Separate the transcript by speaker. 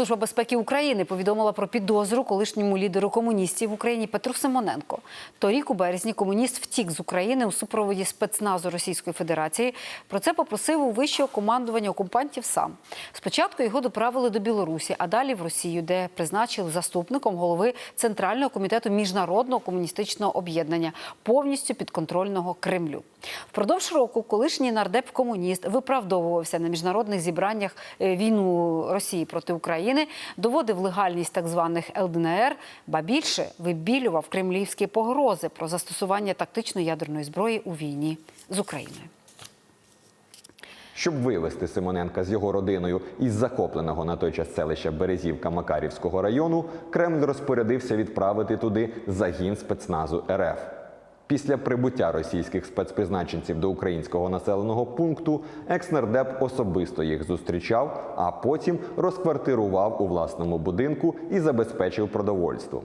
Speaker 1: Служба безпеки України повідомила про підозру колишньому лідеру комуністів в Україні Петру Симоненко. Торік у березні комуніст втік з України у супроводі спецназу Російської Федерації. Про це попросив у вищого командування окупантів сам. Спочатку його доправили до Білорусі, а далі в Росію, де призначили заступником голови Центрального комітету міжнародного комуністичного об'єднання, повністю підконтрольного Кремлю. Впродовж року колишній нардеп-комуніст виправдовувався на міжнародних зібраннях е, війну Росії проти України, доводив легальність так званих ЛДНР, ба більше вибілював кремлівські погрози про застосування тактичної ядерної зброї у війні з Україною.
Speaker 2: Щоб вивезти Симоненка з його родиною із захопленого на той час селища Березівка Макарівського району, Кремль розпорядився відправити туди загін спецназу РФ. Після прибуття російських спецпризначенців до українського населеного пункту екснардеп особисто їх зустрічав, а потім розквартирував у власному будинку і забезпечив продовольством.